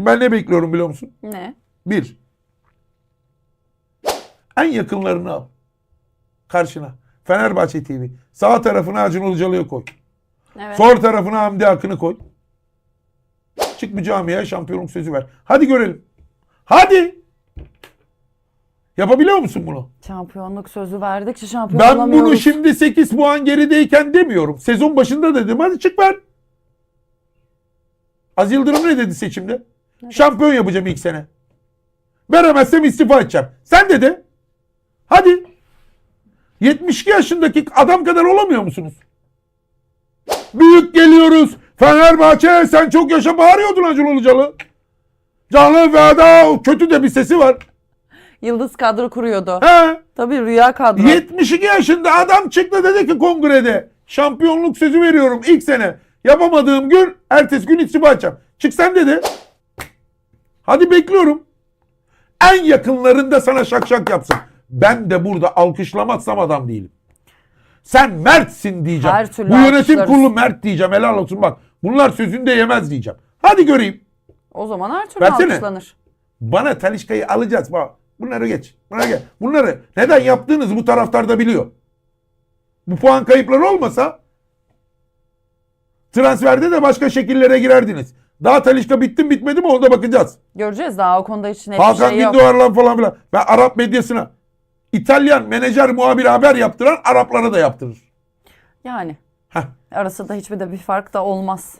Şimdi ben ne bekliyorum biliyor musun? Ne? Bir. En yakınlarını al. Karşına. Fenerbahçe TV. Sağ tarafına Acun Ilıcalı'yı koy. Evet. Sol tarafına Hamdi Akın'ı koy. Çık bir camiye şampiyonluk sözü ver. Hadi görelim. Hadi. Yapabiliyor musun bunu? Şampiyonluk sözü verdikçe şampiyon Ben olamıyoruz. bunu şimdi 8 puan gerideyken demiyorum. Sezon başında dedim. Hadi çık ver. Az Yıldırım ne dedi seçimde? Şampiyon yapacağım ilk sene. Veremezsem istifa edeceğim. Sen dedi. Hadi. 72 yaşındaki adam kadar olamıyor musunuz? Büyük geliyoruz. Fenerbahçe sen çok yaşa bağırıyordun Acun Ilıcalı. Canlı feda kötü de bir sesi var. Yıldız kadro kuruyordu. He. Tabii rüya kadro. 72 yaşında adam çıktı dedi ki kongrede şampiyonluk sözü veriyorum ilk sene. Yapamadığım gün ertesi gün istifa edeceğim. Çık sen dedi. Hadi bekliyorum. En yakınlarında sana şak şak yapsın. Ben de burada alkışlamazsam adam değilim. Sen Mert'sin diyeceğim. Her türlü Bu yönetim alkışlarız. kurulu Mert diyeceğim. Helal olsun bak. Bunlar sözünde yemez diyeceğim. Hadi göreyim. O zaman her türlü Versene. alkışlanır. Bana Talişka'yı alacağız. Bak, bunları geç. Bunları geç. Bunları neden yaptığınızı bu taraftar da biliyor. Bu puan kayıpları olmasa transferde de başka şekillere girerdiniz. Daha Talişka bitti mi bitmedi mi ona da bakacağız. Göreceğiz daha o konuda hiç net bir Hakan şey yok. Gündoğar'la falan filan. Ben Arap medyasına İtalyan menajer muhabir haber yaptıran Araplara da yaptırır. Yani Heh. arasında hiçbir de bir fark da olmaz.